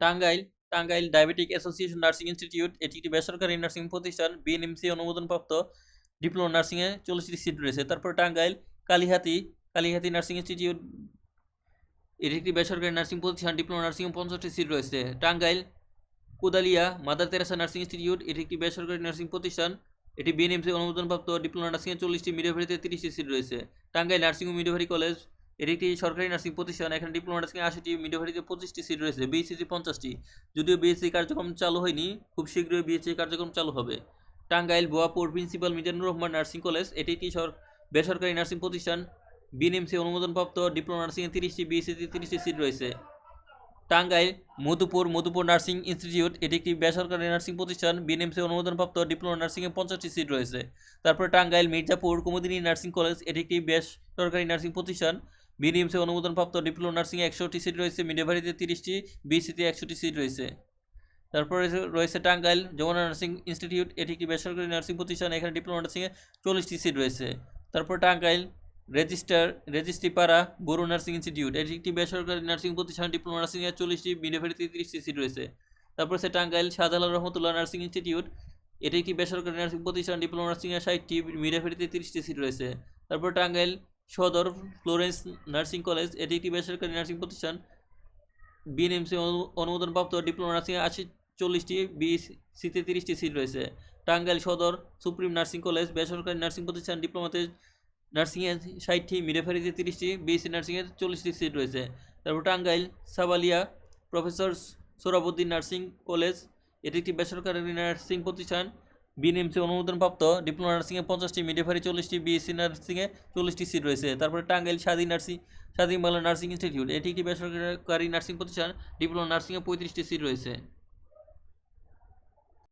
Tangail Tangail diabetic association nursing institute, এটি একটি বেসরকারি নার্সিং প্রতিষ্ঠান, বিএনএমসি অনুমোদনপ্রাপ্ত, ডিপ্লোমা নার্সিংয়ে চল্লিশটি সিট রয়েছে। তারপর টাঙ্গাইল, কালিহাতি কালিহাতি নার্সিং ইনস্টিটিউট, এটি একটি বেসরকারি নার্সিং প্রতিষ্ঠান, ডিপ্লোমা নার্সিংয়ে পঞ্চাশটি সিট রয়েছে। Tangail, Kudalia, Mother Teresa nursing institute, এটি একটি বেসরকারি নার্সিং প্রতিষ্ঠান, এটি বিএনএমসি অনুমোদনপ্রাপ্ত, ডিপ্লোমা নার্সিংয়ে চল্লিশটি মিডিয়াভারিতে তিরিশটি সিট রয়েছে। টাঙ্গাইল নার্সিং ও মিডিওভারি কলেজ এটি একটি সরকারি নার্সিং প্রতিষ্ঠান। এখানে ডিপ্লোমা নার্সিং আশিটি মিডিওভারিতে পঁচিশটি সিট রয়েছে। বিএসসিতে পঞ্চাশটি। যদিও বিএসসি কার্যক্রম চালু হয়নি, খুব শীঘ্রই বিএসসি কার্যক্রম চালু হবে। Tangail, Boyapur, principal Mizanur Rahman nursing college, এটি একটি সর বেসরকারি নার্সিং প্রতিষ্ঠান। বিএনএমসি অনুমোদনপ্রাপ্ত, ডিপ্লোমা নার্সিংয়ে তিরিশটি বিএসসিতে তিরিশটি সিট রয়েছে। টাঙ্গাইল, মধুপুর মধুপুর নার্সিং ইনস্টিটিউট, এটি একটি বেসরকারি নার্সিং প্রতিষ্ঠান। বিএনএমসি অনুমোদনপ্রাপ্ত, ডিপ্লোমা নার্সিংয়ে পঞ্চাশটি সিট রয়েছে। তারপর টাঙ্গাইল, মির্জাপুর, কুমুদিনী নার্সিং কলেজ, এটি একটি বেসরকারি নার্সিং প্রতিষ্ঠান। বিএনএমসি অনুমোদনপ্রাপ্ত ডিপ্লোমা নার্সিংয়ে একশোটি সিট রয়েছে মিডিয়াভারিতে তিরিশটি, বিসিতে একশোটি সিট রয়েছে। তারপরে রয়েছে টাঙ্গাইল যমুনা নার্সিং ইনস্টিটিউট, এটি একটি বেসরকারি নার্সিং প্রতিষ্ঠান, এখানে ডিপ্লোমা নার্সিংয়ে চল্লিশটি সিট রয়েছে। তারপর Tangail register Registripara Baru nursing institute, এটি একটি বেসরকারি নার্সিং প্রতিষ্ঠান, ডিপ্লোমা নার্সিংয়ে চল্লিশটি মিডিয়াভারিতে তিরিশটি সিট রয়েছে। তারপর সে টাঙ্গাইল শাহজালাল রহমতুল্লাহ নার্সিং ইনস্টিটিউট, এটি একটি বেসরকারি নার্সিং প্রতিষ্ঠান, ডিপ্লোমা নার্সিংয়ে ষাটটি মিডিয়াভারিতে তিরিশটি সিট রয়েছে। তারপর টাঙ্গাইল সদর ফ্লোরেন্স নার্সিং কলেজ, এটি একটি বেসরকারি নার্সিং প্রতিষ্ঠান। বিএনএমসি অনুমোদনপ্রাপ্ত ডিপ্লোমা নার্সিংয়ে আশি চল্লিশটি বিসিতে তিরিশটি সিট রয়েছে। Tangail Sadar supreme nursing college, বেসরকারি নার্সিং প্রতিষ্ঠান, ডিপ্লোমাতে নার্সিংয়ে ষাটটি, মিডেফারিতে তিরিশটি, বিএসসি নার্সিংয়ে চল্লিশটি সিট রয়েছে। তারপর Tangail Sabalia professor Sorabuddin nursing college, এটি একটি বেসরকারি নার্সিং প্রতিষ্ঠান। বিএনএমসি অনুমোদনপ্রাপ্ত ডিপ্লোমা নার্সিংয়ে পঞ্চাশটি মিডিয়াফারি চল্লিশটি বিএসসি নার্সিংয়ে চল্লিশটি সিট রয়েছে। তারপরে টাঙ্গাইল স্বাধীন নার্সিং, স্বাধীন বাংলা নার্সিং ইনস্টিটিউট। এটি একটি বেসরকারি নার্সিং প্রতিষ্ঠান। ডিপ্লোমা নার্সিংয়ে পঁয়ত্রিশটি সিট রয়েছে।